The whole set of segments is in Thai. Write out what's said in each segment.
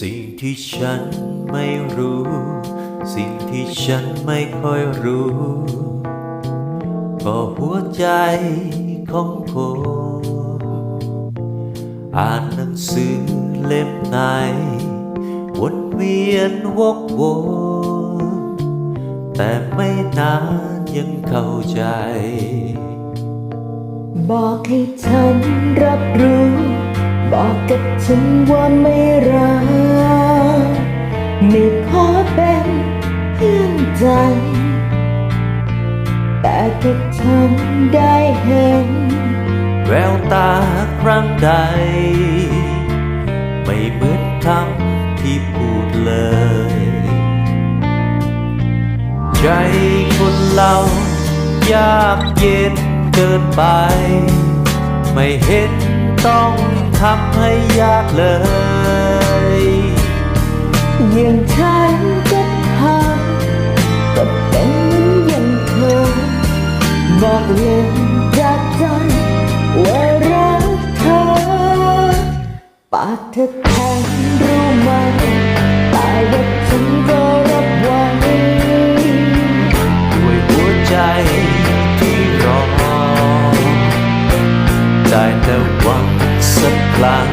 สิ่งที่ฉันไม่รู้ สิ่งที่ฉันไม่ค่อยรู้ก็หัวใจของผมอ่านหนังสือเล่มไหนวนเวียนวกวนแต่ไม่นานยังเข้าใจ บอกให้ฉันรับรู้ บอกกับฉันว่าไม่รักไม่ขอเป็นเพื่อนใจ แต่ก็ทำได้เห็น แววตาครั้งใด ไม่เหมือนคำที่พูดเลย ใจคนเรายากเย็นเกินไป ไม่เห็น ต้องทำให้ยากเลย อย่างฉันก็ทำก็เป็นเหมือนอย่างเธอ บอกเลยจากใจว่ารักเธอปากเธอแข็ง สักครั้ง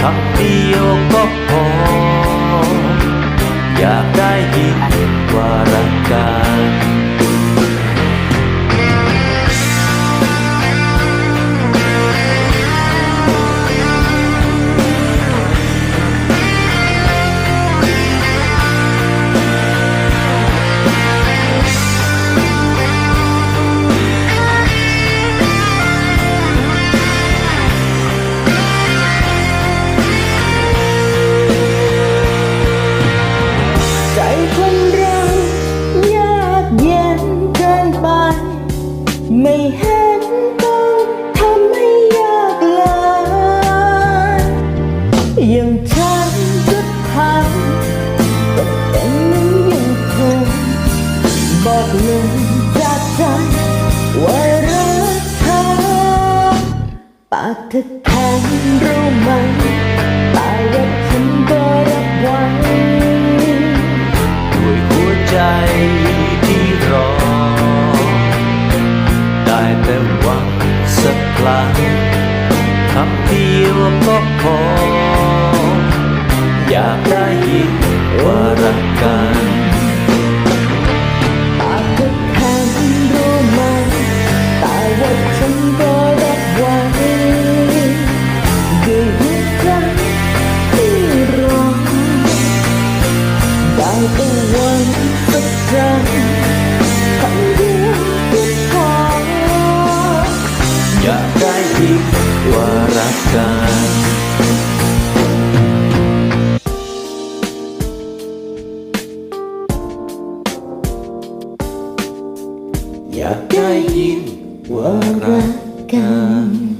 คำเดียวก็พอ อยากได้ยินว่ารักกัน ไม่เห็นต้องทำให้ยากเลยอย่างฉันก็ทำก็เป็นเหมือนอย่งเธอบอกเลยจากใจว่ารักเธอปากเธอแข็งรู้ไหม แต่หวังสักครั้งคำเดียวก็พอ อยากได้ยินว่ารักกัน warakan, Ya warakan